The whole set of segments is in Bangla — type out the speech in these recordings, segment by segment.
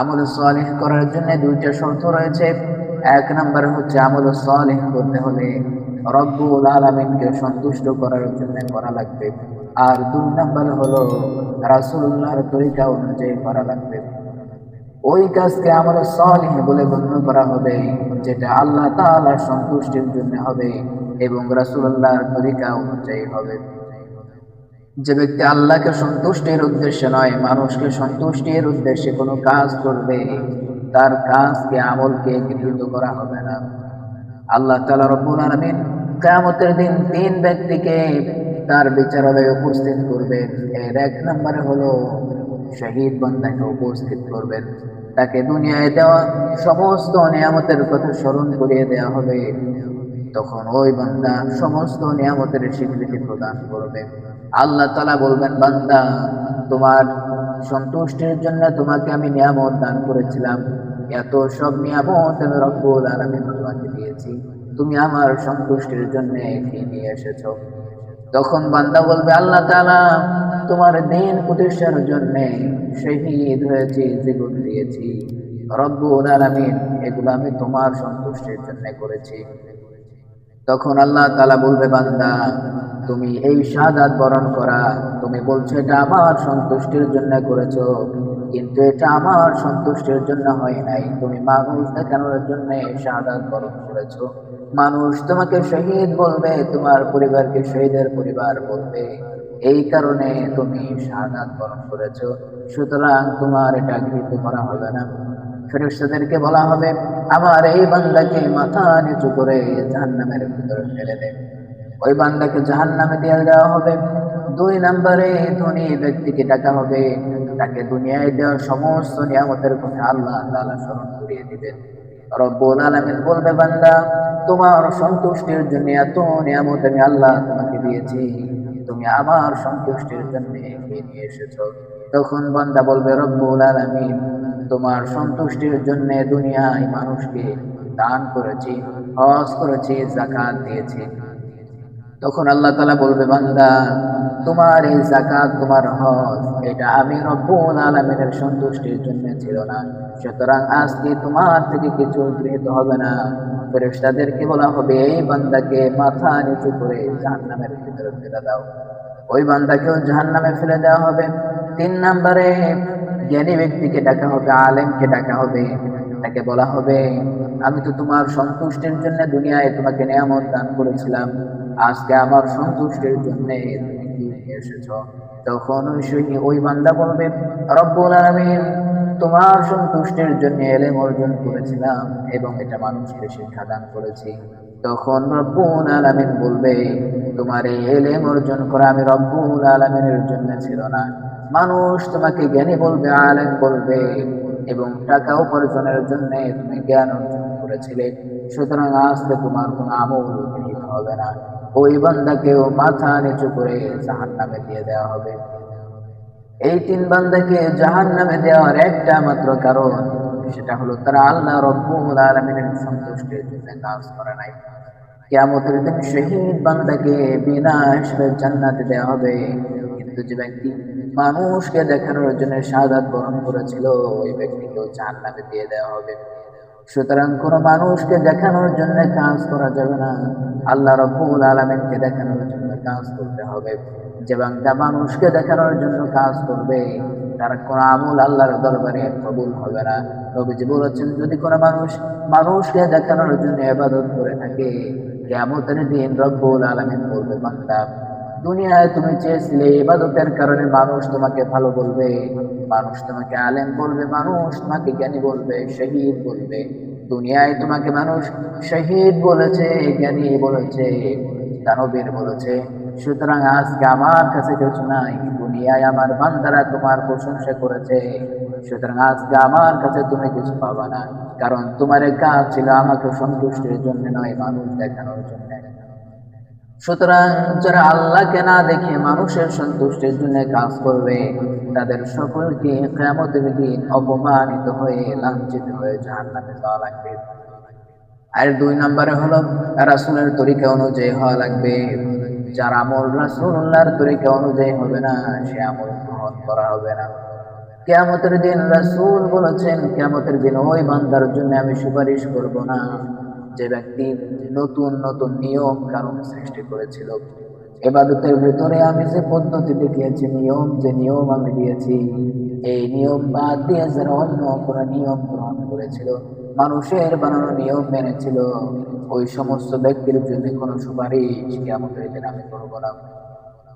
আমল সালেহ করার জন্য দুইটা শর্ত রয়েছে। এক নম্বর হচ্ছে আমল সালেহ করতে হলে রব্বুল আলমিনকে সন্তুষ্ট করার জন্য করা লাগবে। আর দুই নম্বর হলো রাসুল্লাহর তরিকা অনুযায়ী করা লাগবে। ওই কাজকে আমল সালিহ বলে গণ্য করা হবে, যেটা আল্লাহ তাআলার সন্তুষ্টির জন্য হবে এবং রাসূলুল্লাহর তরিকা অনুযায়ী হবে। যে ব্যক্তি আল্লাহকে সন্তুষ্টির উদ্দেশ্যে নয়, মানুষকে সন্তুষ্টির উদ্দেশ্যে কোনো কাজ করবে, তার কাজকে, আমলকে গৃহীত করা হবে না। আল্লাহ তাআলা রব্বুল আলামিন কিয়ামতের দিন তিন ব্যক্তিকে তার বিচারালয়ে উপস্থিত করবেন। এর এক নম্বরে হলো শহীদ বন্ধাকে উপস্থিত করবেন। তাকে দুনিয়ায় দেওয়া সমস্ত নিয়ামতের কথা স্মরণ করিয়ে দেওয়া হবে। তখন ওই বান্দা সমস্ত নিয়ামতের স্বীকৃতি প্রদান করবে। আল্লাহ তালা বলবেন, বান্দা, তোমার সন্তুষ্টির জন্য তোমাকে আমি নিয়ামত দান করেছিলাম। এত সব নিয়ামত আমি রব্বুল আলামিন তোমাকে দিয়েছি। তুমি আমার সন্তুষ্টির জন্য কি নিয়ে এসেছ। তখন বান্দা বলবে, আল্লাহ তাআলা, তোমার দিন প্রতিষ্ঠার জন্য শহীদ হয়েছি, জীবন দিয়েছি। রব্বুল আলামিন, এগুলো আমি তোমার সন্তুষ্টির জন্য করেছি। তখন আল্লাহ তালা বলবে, বান্দা তুমি এই শাহাদাত বরণ করা, তুমি বলছো এটা আমার সন্তুষ্টির জন্য করেছ, কিন্তু এটা আমার সন্তুষ্টির জন্য হয় নাই। তুমি মানুষ দেখানোর জন্য শাহাদাত বরণ করেছ। মানুষ তোমাকে শহীদ বলবে, তোমার পরিবারকে শহীদের পরিবার বলবে। এই কারণে তুমি শাহাদাত বরণ করেছ। সুতরাং তোমার এটা গৃহীত করা হবে না। ফেরেশতাদেরকে বলা হবে, আমার এই বান্দাকে মাথা নিচু করে জাহান্নামের ভিতরে ফেলে দেয় ওই বান্দাকে জাহান্নামে দিয়ে দেওয়া হবে। দুই নম্বরে ধনী ব্যক্তিকে ডাকা হবে। তাকে দুনিয়ায় দেওয়া সমস্ত নিয়ামতের কথা আল্লাহ তাআলা স্মরণ করিয়ে দিবেন। রব্বুল আলামিন বলবে, বান্দা, তোমার সন্তুষ্টির জন্য এত নিয়ামত আমি আল্লাহ তোমাকে দিয়েছি। তুমি আমার সন্তুষ্টির জন্য নিয়ে এসেছ। তখন বান্দা বলবে, রব্বুল আলামিন, তোমার সন্তুষ্টির জন্য দুনিয়ায় মানুষকে দান করেছি, হজ করেছি জাকাত দিয়েছি। তখন আল্লাহ তালা বলবে, বান্দা, তোমার এই জাকাত তোমার হজ, এটা আমি রব্বুল আলমিনের সন্তুষ্টির জন্য ছিল না। সুতরাং আজকে তোমার থেকে কিছু গৃহীত হবে না। ফেরেশতাদেরকে বলা হবে, এই বান্দাকে মাথা নিচু করে জাহান্নামের ভিতরে ফেলে দাও। ওই বান্দাকেও জাহান্নামে ফেলে দেওয়া হবে। তিন নম্বরে, জ্ঞানী ব্যক্তিকে ডাকা হবে, আলেমকে ডাকা হবে। তাকে বলা হবে, আমি তো তোমার সন্তুষ্টির জন্য দুনিয়ায় তোমাকে নিয়ামত দান করেছিলাম। আজকে আমার সন্তুষ্টের জন্য তুমি কি নিয়ে এসেছ? তখন সৈন্য ওই বান্দা বলবে রব্বুল আলামিন, তোমার সন্তুষ্টির জন্য এলেম অর্জন করেছিলাম এবং এটা মানুষকে শিক্ষা দান করেছি। তখন রব্বুল আলামিন বলবে, তোমার এই এলেম অর্জন করা আমি রব্বুল আলামিনের জন্য ছিল না। মানুষ তোমাকে জ্ঞানী বলবে, আলেম বলবে এবং টাকা উপার্জনের জন্য তুমি জ্ঞান অর্জন করেছিলে। সুতরাং আজকে তোমার কোনো আমল হবে না। ওই বান্দাকেও মাথা নিচু করে জাহান নামে দিয়ে দেওয়া হবে। এই তিন বান্দাকে জাহান নামে দেওয়ার একটা মাত্র কারণ, সেটা হলো তারা আল্লাহ রব্বুল আলমিনের সন্তুষ্টির জন্য কাজ করে নাই। কেয়ামতের দিন শহীদ বান্দাকে বিনা হিসেবে জান্নাতে দেওয়া হবে। কিন্তু যে ব্যক্তি মানুষকে দেখানোর জন্য সাদাত বহন করেছিল, ওই ব্যক্তিকেও জান্নাতে দিয়ে দেওয়া হবে। সুতরাং কোন মানুষকে দেখানোর জন্য কাজ করা যাবে না। আল্লাহ রব্বুল আলমিনকে দেখানোর জন্য কাজ করতে হবে। যে বাংলা মানুষকে দেখানোর জন্য কাজ করবে, তার কোন আমল আল্লাহর দরবারে কবুল হবে না। নবীজি বলেছেন, যদি কোনো মানুষ মানুষকে দেখানোর জন্য এবাদত করে থাকে কেমতের দিন রব্বুল আলমিন বলবে, বান্দা দুনিয়ায় তুমি চেয়েছিলে ইবাদতের কারণে মানুষ তোমাকে ভালো বলবে, মানুষ তোমাকে আলেম বলবে, মানুষ তোমাকে জ্ঞানী বলবে, শহীদ বলবে। দুনিয়ায় তোমাকে মানুষ শহীদ বলেছে, জ্ঞানী বলেছে, দানবীর বলেছে। সুতরাং আজকে আমার কাছে কিছু নাই, দুনিয়ায় আমার বান্দারা তোমার প্রশংসা করেছে। সুতরাং আজকে আমার কাছে তুমি কিছু পাবা না, কারণ তোমার কাজ ছিল আমাকে সন্তুষ্টির জন্য নয়, মানুষ দেখানোর জন্য। সুতরাং যারা আল্লাহকে না দেখে মানুষের সন্তুষ্টির জন্য কাজ করবে, তাদের সকলকে কেমতের দিন অপমানিত হয়ে লাঞ্ছিত হয়ে জাহান নামে যাওয়া লাগবে। আর দুই নম্বরে হলো, রাসুলের তরিকা অনুযায়ী হওয়া লাগবে। যার আমল রাসুল্লাহর তরিকা অনুযায়ী হবে না, সে আমল গ্রহণ করা হবে না। কেয়ামতের দিন রাসূল বলেছেন, কেয়ামতের দিন ওই বান্দার জন্য আমি সুপারিশ করব না। যে ব্যক্তি নতুন নতুন নিয়ম কানুন সৃষ্টি করেছিল। এবাদতের ভেতরে আমি যে পদ্ধতি দেখিয়েছি, নিয়ম, যে নিয়ম আমি দিয়েছি, এই নিয়ম বাদ দিয়ে যারা অন্য কোন নিয়ম গ্রহণ করেছিল, মানুষের বানানো নিয়ম মেনেছিল, ওই সমস্ত ব্যক্তির জন্য কোনো সুপারিশ কেয়ামতের দিন আমি করব না।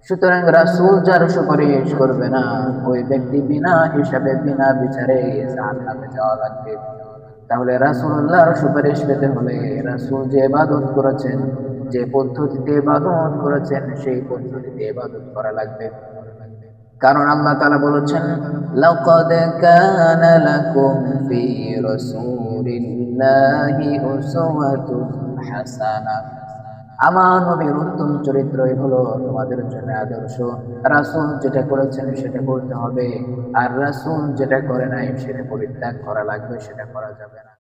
সুতরাং রাসূল যার সুপারিশ করবে না, ওই ব্যক্তি বিনা হিসাবে, বিনা বিচারে যাওয়া লাগবে। তাহলে রাসুল্লাহর সুপারিশ পেতে হলে রাসুল যে ইবাদত করেছেন, যে পদ্ধতিতে ইবাদত করেছেন, সেই পদ্ধতিতে ইবাদত করা লাগবে। কারণ আল্লাহ তালা বলেছেন লাকুম ফি রাসূলিল্লাহি উসওয়াতুন হাসানাহ। আমার নবীর উত্তম চরিত্রই হলো তোমাদের জন্য আদর্শ। রাসুল যেটা করেছেন সেটা করতে হবে। আর রাসুল যেটা করে নাই সেটা পরিত্যাগ করা লাগবে, সেটা করা যাবে না।